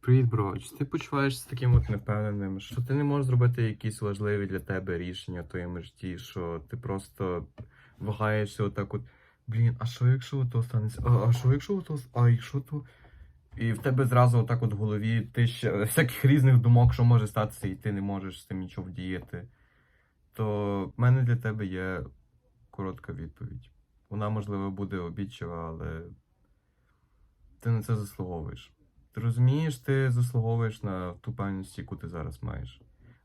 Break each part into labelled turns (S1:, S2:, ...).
S1: Привіт, бро. Чи ти почуваєшся таким от непевненим, що ти не можеш зробити якісь важливі для тебе рішення в твоєму житті, що ти просто вагаєшся отак от. Блін, а що якщо то станеться? А, а що якщо то? А якщо то? І в тебе зразу отак от в голові тисяча всяких різних думок, що може статися, і ти не можеш з тим нічого вдіяти. То в мене для тебе є коротка відповідь. Вона, можливо, буде обідчива, але ти на це заслуговуєш. Ти розумієш, ти заслуговуєш на ту певність, яку ти зараз маєш.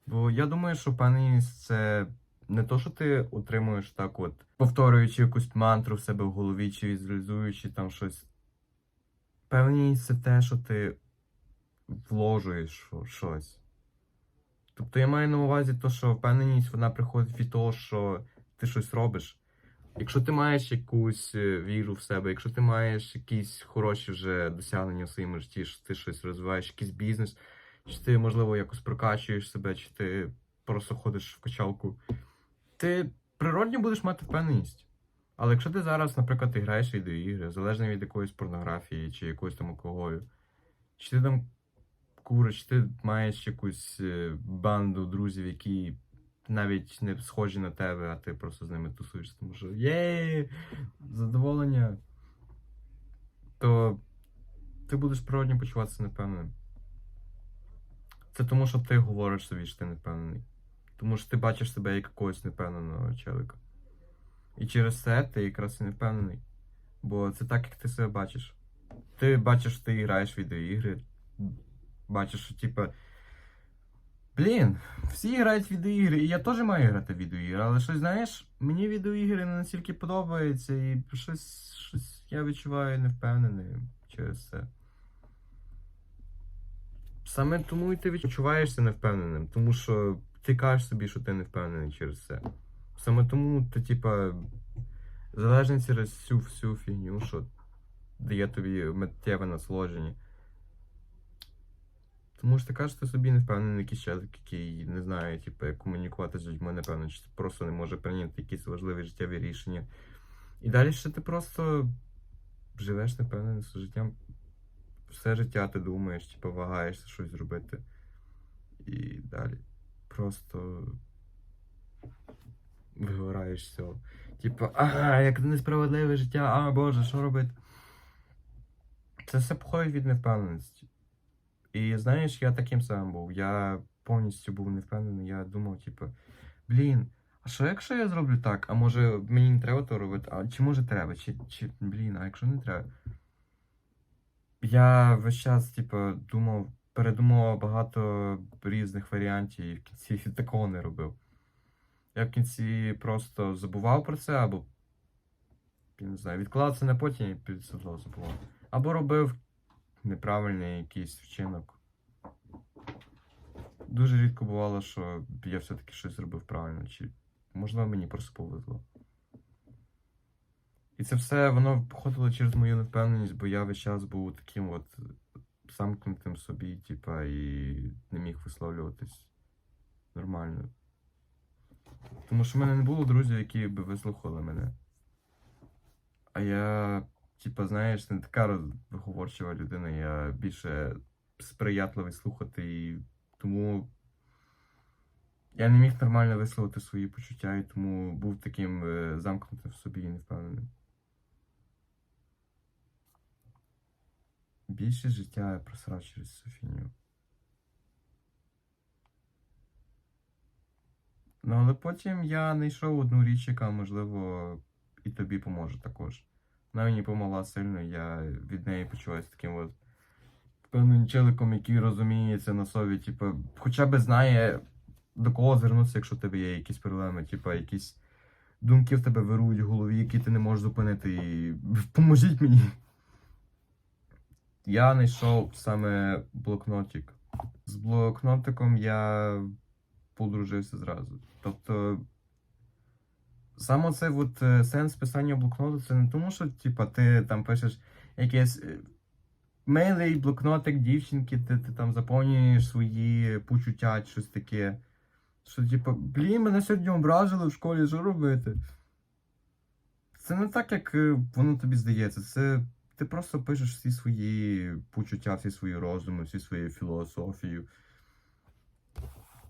S1: Бо я думаю, що певність це не то, що ти отримуєш так, от, повторюючи якусь мантру в себе в голові, чи візуалізуючи там щось. Певність це те, що ти вложуєш щось. Тобто я маю на увазі те, що впевненість вона приходить від того, що ти щось робиш. Якщо ти маєш якусь е, віру в себе, якщо ти маєш якісь хороші вже досягнення в своєму житті, що ти щось розвиваєш, якийсь бізнес, чи ти, можливо, якось прокачуєш себе, чи ти просто ходиш в качалку, ти природньо будеш мати впевненість. Але якщо ти зараз, наприклад, ти граєш відеоігри, залежно від якоїсь порнографії чи якогось там алкоголю, чи ти там куриш, чи ти маєш якусь е, банду друзів, які навіть не схожі на тебе, а ти просто з ними тусуєшся, тому що є задоволення, то ти будеш природньо почуватися непевненим. Це тому, що ти говориш собі, що ти не впевнений. Тому що ти бачиш себе як якогось непевненого челика. І через це ти якраз і не впевнений. Бо це так, як ти себе бачиш. Ти бачиш, що ти граєш в відеоігри, бачиш, що типа. Блін, всі грають в відеоігри, і я теж маю грати в відеоігри, але щось, знаєш, мені відеоігри не настільки подобаються, і щось, щось я відчуваю невпевнений через це. Саме тому і ти відчуваєшся невпевненим, тому що ти кажеш собі, що ти не впевнений через це. Саме тому ти, типа, залежно через цю всю фігню, що дає тобі миттєве насолодження. Тому що ти кажеш, ти собі не впевнений якийсь чоловік, який не знає, типу, як комунікувати з людьми, напевно, чи просто не може прийняти якісь важливі життєві рішення. І далі ще ти просто живеш непевненим своїм життям. Все життя ти думаєш, типу, вагаєшся щось зробити. І далі. Просто вигораєш з. Типу, ага, як несправедливе життя, а Боже, що робити? Це все походить від невпевненості. І знаєш, я таким самим був. Я повністю був невпевнений. Я думав, типу, блін, а що якщо я зроблю так? А може мені не треба то робити? А чи може треба? Чи, чи блін, а якщо не треба? Я весь час, типу, думав, передумував багато різних варіантів і в кінці такого не робив. Я в кінці просто забував про це, або я не знаю, відкладав це на потім і під одно забував. Або робив неправильний якийсь вчинок. Дуже рідко бувало, що я все-таки щось зробив правильно, чи можливо мені просто повезло. І це все воно походило через мою невпевненість, бо я весь час був таким от замкнутим собі, типа, і не міг висловлюватись нормально. Тому що в мене не було друзів, які би вислухали мене. А я, типа, знаєш, не така розговорчива людина, я більше сприятливий слухати, і тому я не міг нормально висловити свої почуття, і тому був таким е, замкнутим в собі і невпевненим. Більше життя я просрав через цю фігню. Ну, але потім я знайшов одну річ, яка, можливо, і тобі поможе також. Вона мені допомогла сильно, я від неї почуваюся таким от певним челиком, який розуміється на собі, типу, хоча б знає, до кого звернутися, якщо в тебе є якісь проблеми, типу, якісь думки в тебе вирують в голові, які ти не можеш зупинити, і поможіть мені. Я знайшов саме блокнотик. З блокнотиком я подружився зразу. Тобто, саме цей от е, сенс писання блокноту це не тому, що типа, ти там пишеш якийсь е, милий блокнотик дівчинки, ти, ти там заповнюєш свої почуття, щось таке. Що, типа, блін, мене сьогодні образили в школі, що робити? Це не так, як е, воно тобі здається. Це ти просто пишеш всі свої почуття, всі свої розуми, всі свої філософію.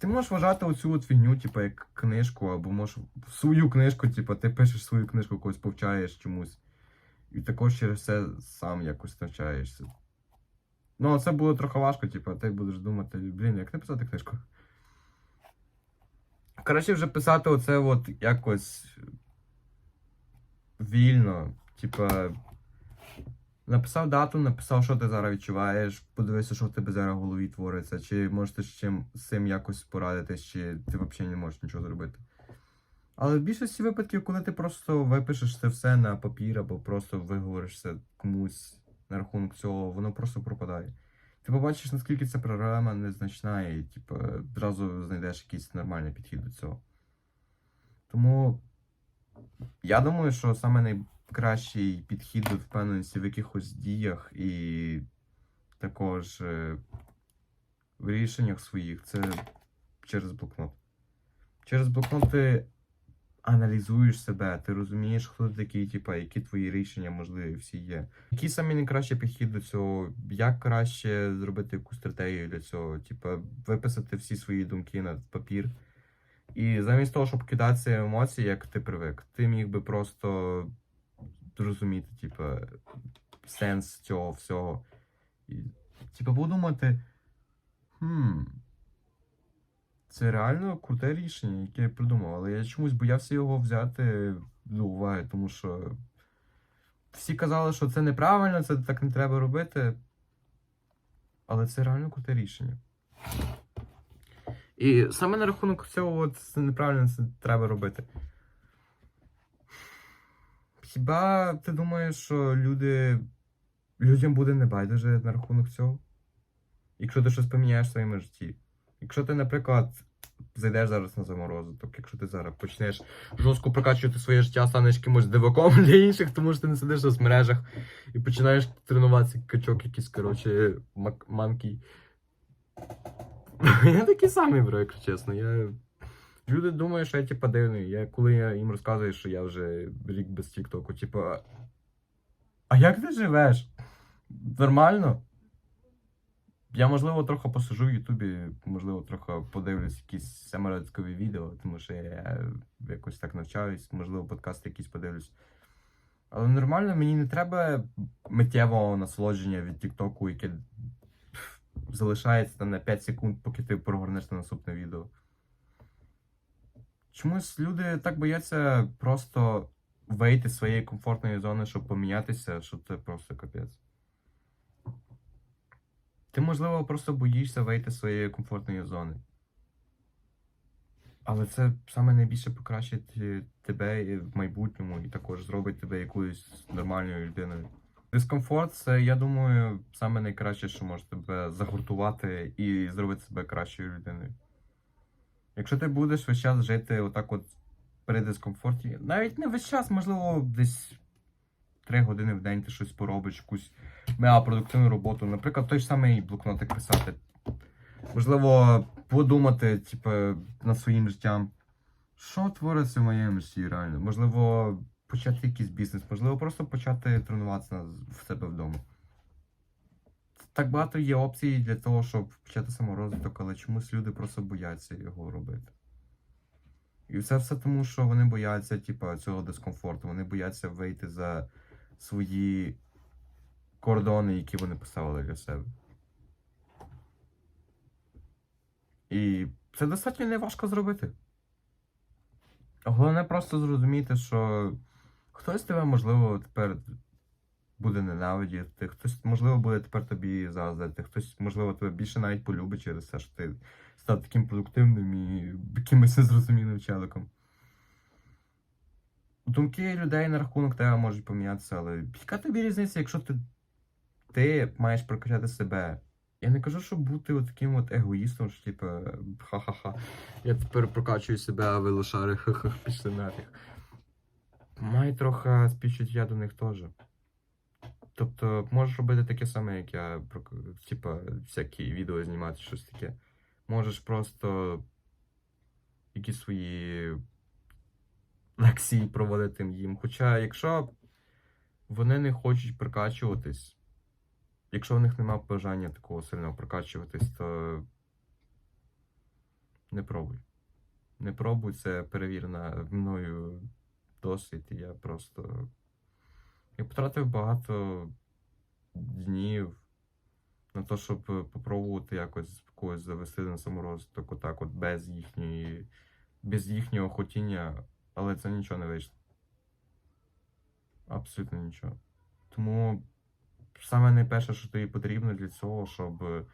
S1: Ти можеш вважати оцю от фігню, типу, як книжку, або можеш свою книжку, типу, ти пишеш свою книжку, когось повчаєш чомусь. І також через це сам якось навчаєшся. Ну, це було трохи важко, типу, ти будеш думати, блін, як написати книжку? Краще вже писати оце от якось вільно. Типа, написав дату, написав, що ти зараз відчуваєш, подивився, що в тебе зараз в голові твориться, чи можеш ти з чим з цим якось порадитись, чи ти взагалі не можеш нічого зробити. Але в більшості випадків, коли ти просто випишеш це все на папір або просто виговоришся комусь на рахунок цього, воно просто пропадає. Ти побачиш, наскільки ця програма незначна, і типу, одразу знайдеш якийсь нормальний підхід до цього. Тому я думаю, що саме найкращий підхід до впевненості в якихось діях і також е, в рішеннях своїх це через блокнот. Через блокнот ти аналізуєш себе, ти розумієш, хто ти такий, типа, які твої рішення, можливі, всі є. Який саме найкращий підхід до цього? Як краще зробити якусь стратегію для цього? Типа, виписати всі свої думки на папір. І замість того, щоб кидатися емоції, як ти привик, ти міг би просто зрозуміти, типа, сенс цього всього. І, типа, подумати, хм, це реально круте рішення, яке я придумав, але я чомусь боявся його взяти до уваги, тому що всі казали, що це неправильно, це так не треба робити. Але це реально круте рішення. І саме на рахунок цього, це неправильно це треба робити. Хіба ти думаєш, що люди, людям буде небайдуже на рахунок цього? Якщо ти щось поміняєш в своєму житті. Якщо ти, наприклад, зайдеш зараз на заморозок, якщо ти зараз почнеш жорстко прокачувати своє життя, станеш кимось диваком для інших, тому що ти не сидиш в соцмережах і починаєш тренуватися качок якийсь, коротше, манкий. Я такий самий, бро, якщо чесно. Я... Люди думають, що я типа дивний. Я, коли я їм розказую, що я вже рік без Тіктоку, типа. А як ти живеш? Нормально? Я, можливо, трохи посижу в Ютубі, можливо, трохи подивлюсь якісь самородкові відео, тому що я якось так навчаюсь, можливо, подкасти якісь подивлюсь. Але нормально, мені не треба миттєвого насолодження від Тіктоку, яке залишається там на 5 секунд, поки ти прогорнеш на наступне відео. Чомусь люди так бояться просто вийти з своєї комфортної зони, щоб помінятися, що це просто капець. Ти, можливо, просто боїшся вийти з своєї комфортної зони. Але це саме найбільше покращить е, тебе в майбутньому і також зробить тебе якоюсь нормальною людиною. Дискомфорт це, я думаю, саме найкраще, що може тебе загуртувати і зробити себе кращою людиною. Якщо ти будеш весь час жити отак от при дискомфорті, навіть не весь час, можливо, десь 3 години в день ти щось поробиш, якусь мега продуктивну роботу. Наприклад, той ж самий блокнотик писати. Можливо, подумати, типу, над своїм життям. Що твориться в моєму житті реально? Можливо, почати якийсь бізнес, можливо, просто почати тренуватися в себе вдома. Так багато є опцій для того, щоб почати саморозвиток, але чомусь люди просто бояться його робити. І це все тому, що вони бояться, типу, цього дискомфорту. Вони бояться вийти за свої кордони, які вони поставили для себе. І це достатньо неважко зробити. Головне просто зрозуміти, що хтось тебе, можливо, тепер буде ненавидіти, хтось, можливо, буде тепер тобі заздрити, хтось, можливо, тебе більше навіть полюбить через те, що ти став таким продуктивним і якимось незрозумілим челиком. Думки людей на рахунок тебе можуть помінятися, але яка тобі різниця, якщо ти, ти маєш прокачати себе? Я не кажу, щоб бути таким от егоїстом, що типу, ха-ха-ха, я тепер прокачую себе, а ви лошари, ха-ха, пішли нафіг. Май трохи співчуття до них теж. Тобто, можеш робити таке саме, як я, типа, всякі відео знімати, щось таке. Можеш просто якісь свої лекції проводити їм. Хоча, якщо вони не хочуть прокачуватись. Якщо в них немає бажання такого сильного прокачуватись, то не пробуй. Не пробуй, це перевірена мною досвід. і Я просто. Я потратив багато днів на те, щоб попробувати якось когось завести на саморозвиток, отак, от без їхньої, без їхнього хотіння, але це нічого не вийшло. Абсолютно нічого. Тому саме найперше, що тобі потрібно для цього, щоб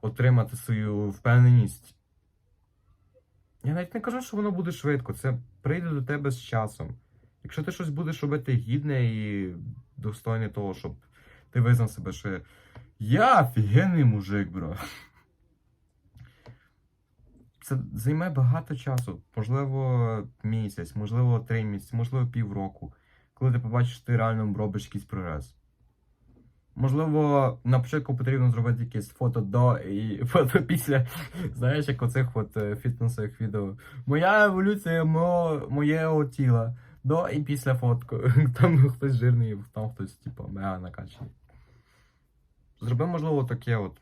S1: отримати свою впевненість. Я навіть не кажу, що воно буде швидко, це прийде до тебе з часом. Якщо ти щось будеш робити гідне і достойне того, щоб ти визнав себе, що я офігенний мужик, бро. Це займе багато часу, можливо, місяць, можливо, три місяці, можливо, півроку, коли ти побачиш, що ти реально робиш якийсь прогрес. Можливо, на початку потрібно зробити якесь фото до і фото після. Знаєш, як оцих от е, фітнесових відео. Моя еволюція мого, моєго тіла. До і після фотку. Там хтось жирний, там хтось, типу, мега накачаний. Зроби, можливо, таке от.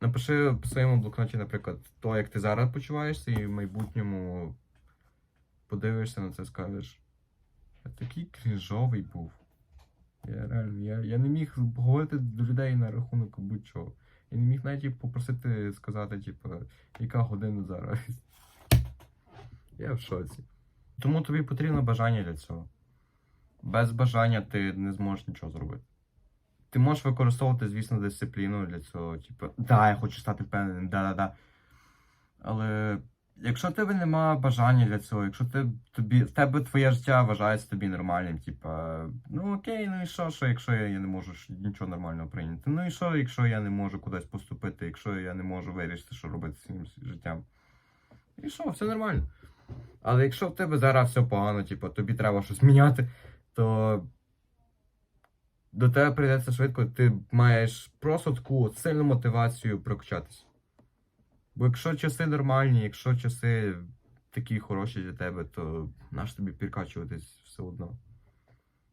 S1: Напиши в своєму блокноті, наприклад, то, як ти зараз почуваєшся, і в майбутньому подивишся на це, скажеш. Я такий крінжовий був. Я реально, я, я не міг говорити до людей на рахунок будь-чого. Я не міг навіть попросити сказати, типу, яка година зараз. Я в шоці. Тому тобі потрібно бажання для цього. Без бажання ти не зможеш нічого зробити. Ти можеш використовувати, звісно, дисципліну для цього. Типу, да, я хочу стати впевненим, да-да-да. Але якщо в тебе немає бажання для цього, якщо ти, тобі, в тебе твоє життя вважається тобі нормальним, типа, ну окей, ну і що, що якщо я, я не можу нічого нормального прийняти? Ну і що, якщо я не можу кудись поступити, якщо я не можу вирішити, що робити з своїм життям? І що, все нормально. Але якщо в тебе зараз все погано, типу, тобі треба щось міняти, то до тебе прийдеться швидко, ти маєш просто таку сильну мотивацію прокачатись. Бо якщо часи нормальні, якщо часи такі хороші для тебе, то наш тобі підкачуватись все одно.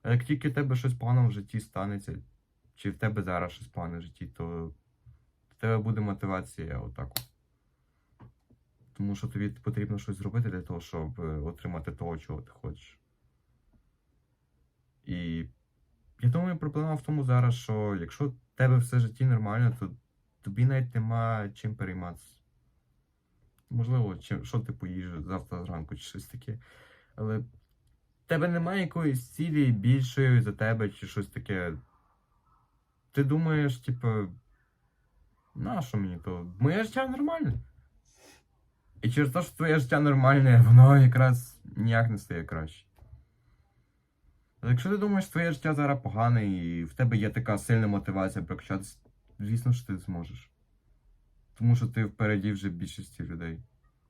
S1: А як тільки в тебе щось погано в житті станеться, чи в тебе зараз щось погане в житті, то в тебе буде мотивація отак. от. Тому що тобі потрібно щось зробити для того, щоб е, отримати того, чого ти хочеш. І я думаю, проблема в тому зараз, що якщо в тебе все житті нормально, то тобі навіть нема чим перейматися. Можливо, чим, що ти поїж завтра зранку чи щось таке. Але в тебе немає якоїсь цілі більшої за тебе чи щось таке. Ти думаєш, типу, на що мені то? Моє життя нормальне. І через те, що твоє життя нормальне, воно якраз ніяк не стає краще. Якщо ти думаєш, що твоє життя зараз погане і в тебе є така сильна мотивація прокачатися, звісно ж ти зможеш. Тому що ти впереді вже більшості людей.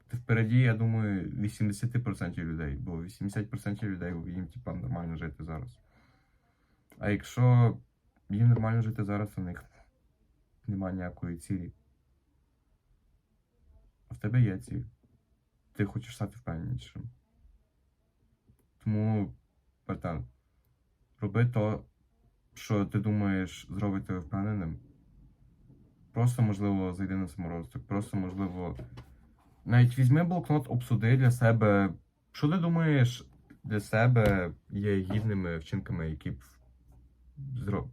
S1: Ти впереді, я думаю, 80% людей, бо 80% людей їм типа нормально жити зараз. А якщо їм нормально жити зараз, в них немає ніякої цілі. В тебе є ціль. Ти хочеш стати впевненішим. Тому, братан, роби то, що ти думаєш зробить тебе впевненим. Просто, можливо, зайди на саморозвиток, просто, можливо, навіть візьми блокнот, обсуди для себе. Що ти думаєш для себе є гідними вчинками, які б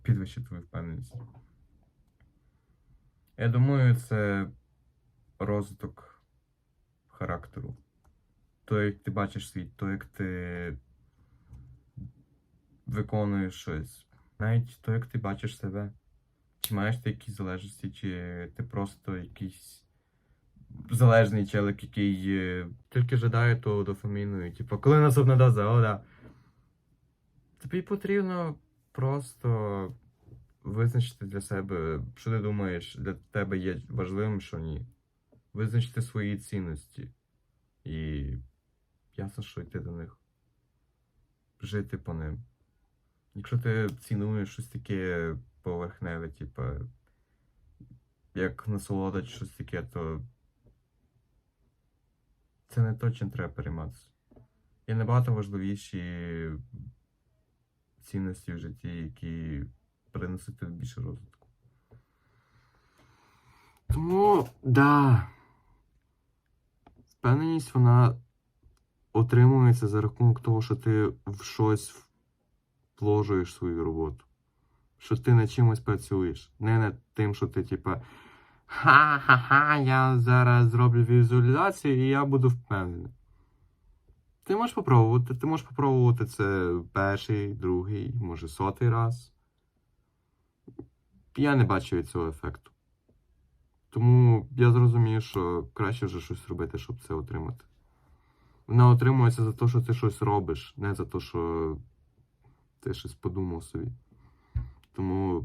S1: підвищать твою впевненість? Я думаю, це розвиток характеру. То, як ти бачиш світ, то, як ти виконуєш щось. Навіть то, як ти бачиш себе. Чи маєш ти якісь залежності, чи ти просто якийсь залежний челик, який е, тільки жадає того дофаміну, і типу, коли наступна доза, о, да. Тобі потрібно просто визначити для себе, що ти думаєш, для тебе є важливим, що ні. Визначити свої цінності. І ясно, що йти до них. Жити по ним. Якщо ти цінуєш щось таке поверхневе, типу, як насолода щось таке, то це не то, чим треба перейматися. Є набагато важливіші цінності в житті, які принесуть тобі більше розвитку. Тому, да. Впевненість, вона отримується за рахунок того, що ти в щось вложуєш свою роботу. Що ти над чимось працюєш. Не над тим, що ти, типа, ха-ха-ха, я зараз зроблю візуалізацію і я буду впевнений. Ти можеш попробувати, ти можеш попробувати це перший, другий, може сотий раз. Я не бачу від цього ефекту. Тому я зрозумію, що краще вже щось робити, щоб це отримати. Вона отримується за те, що ти щось робиш, не за те, що ти щось подумав собі. Тому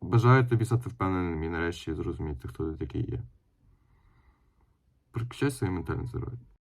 S1: бажаю тобі стати впевненим і нарешті зрозуміти, хто ти такий є. Приключай своє ментальне здоров'я.